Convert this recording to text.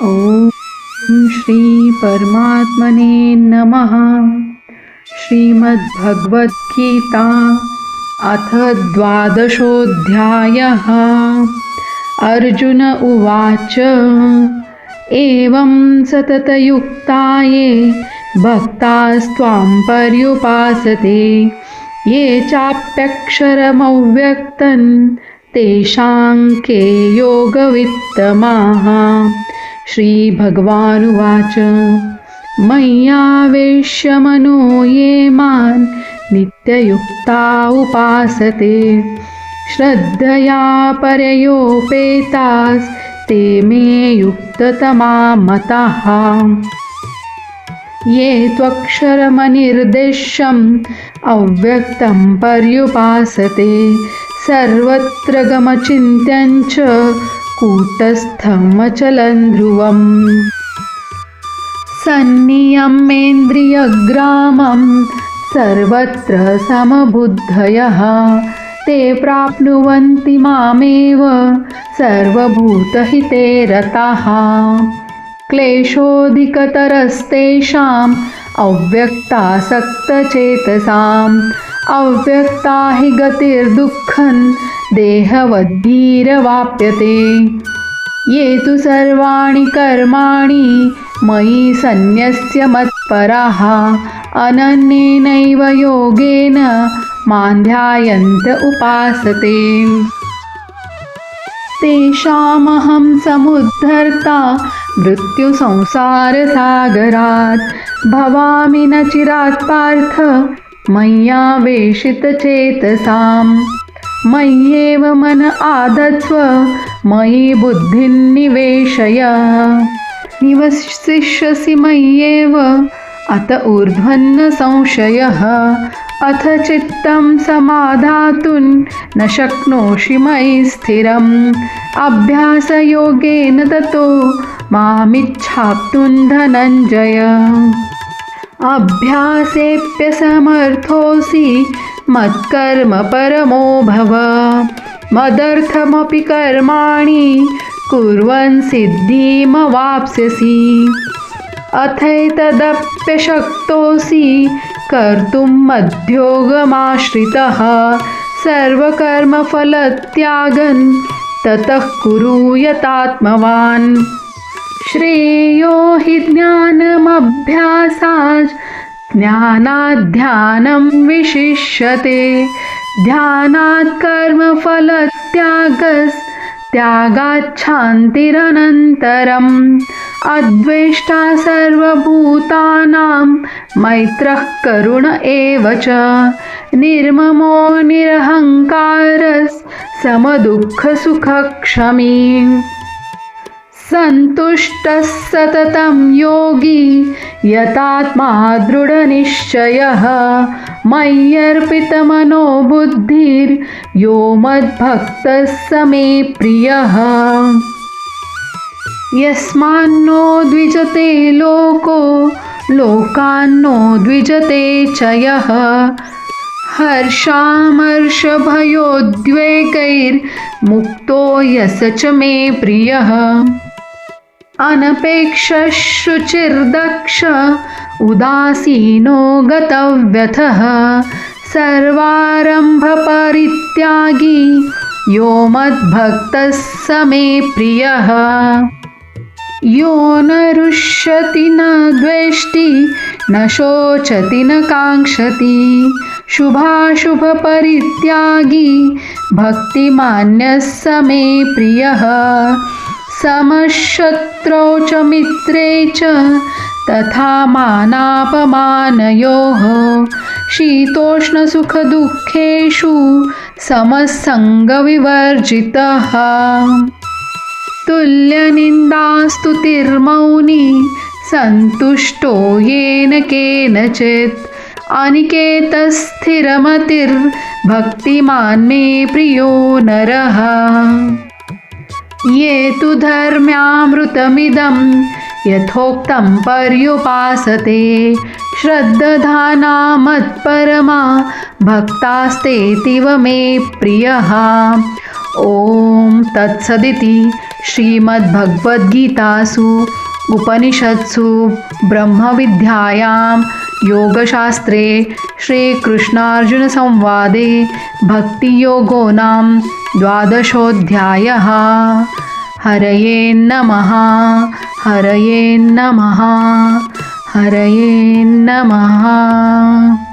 ॐ श्री परमात्मने नमः। श्रीमद्भगवद्गीता अथ द्वादशोऽध्यायः। अर्जुन उवाच एवं सततयुक्ताये भक्तास्त्वां पर्युपासते। ये चाप्यक्षरमव्यक्तन् तेषां के योगवित्तमाः। श्रीभगवानुवाच। मय्यावेश्य मनो ये मान् नित्ययुक्ता उपासते। श्रद्धया परयोपेतास्ते मे युक्ततमा मतः। ये त्वक्षरमनिर्देश्यम् अव्यक्तं पर्युपासते। सर्वत्र गमचिन्त्यं च कूटस्थमचलं ध्रुवम् सन्नियमेन्द्रियग्रामं सर्वत्र समबुद्धयः। ते प्राप्नुवन्ति मामेव सर्वभूतहिते रताः। क्लेशोऽधिकतरस्तेषाम् अव्यक्तासक्तचेतसाम्। अव्यक्ता हि गतिर्दुःखं देहवद्भिरवाप्यते। ये तु सर्वाणि कर्माणि मयि सन्न्यस्य मत्पराः। अनन्येनैव योगेन मान्ध्यायन्त उपासते। तेषामहं समुद्धर्ता मृत्युसंसारसागरात् भवामि न चिरात् पार्थ मय्यावेशितचेतसां मय्येव मन आदत्स्व मयि बुद्धिं निवेशय। निवसिष्यसि मय्येव अत ऊर्ध्वन्न संशयः। अथ चित्तं समाधातुं न शक्नोषि मयि स्थिरम्। अभ्यासयोगेन ततो मामिच्छाप्तुं धनञ्जय। अभ्यासेऽप्यसमर्थोऽसि मत्कर्म परमो भव। मदर्थमपि कर्माणि कुर्वन् सिद्धिमवाप्स्यसि अथैतदप्यशक्तोऽसि कर्तुं मध्योगमाश्रितः सर्वकर्मफलत्यागन् ततः कुरु यतात्मवान्। श्रेयो हि ज्ञानमभ्यासात् ज्ञानाध्यानं विशिष्यते. ध्यानात् कर्मफलत्यागस् त्यागाच्छान्तिरनन्तरम्. अद्वेष्टा सर्वभूतानां मैत्रः करुण एव च. निर्ममो निरहङ्कारस् समदुःखसुखक्षमी। सन्तुष्टः सततं योगी यतात्मा दृढनिश्चयः। मय्यर्पितमनो बुद्धिर्यो मद्भक्तः स मे प्रियः। यस्मान्नो द्विजते लोको लोकान्नो द्विजते च यः हर्षामर्षभयोद्वेगैर्मुक्तो यस च मे प्रियः। अनपेक्षशुचिर्दक्ष उदासीनो गतव्यथः सर्वारम्भपरित्यागी यो मद्भक्तः स मे प्रियः। यो न रुष्यति न द्वेष्टि न शोचति न काङ्क्षति शुभाशुभपरित्यागी भक्तिमान्यः स मे प्रियः समशत्रौ च मित्रे च तथा मानापमानयोः शीतोष्णसुखदुःखेषु समसङ्गविवर्जितः। तुल्यनिन्दास्तुतिर्मौनी सन्तुष्टो येन केनचित्। अनिकेतस्थिरमतिर्भक्तिमान् मे प्रियो नरः। ये तु धर्म्यामृतमिदं यथोक्तं पर्युपासते। श्रद्दधाना मत्परमा भक्तास्तेतिव मे प्रियः। ॐ तत्सदिति श्रीमद्भगवद्गीतासु उपनिषत्सु ब्रह्मविद्यायां योगशास्त्रे श्रीकृष्णार्जुनसंवादे भक्तियोगो नाम द्वादशोऽध्यायः। हरये नमः हरये नमः हरये नमः।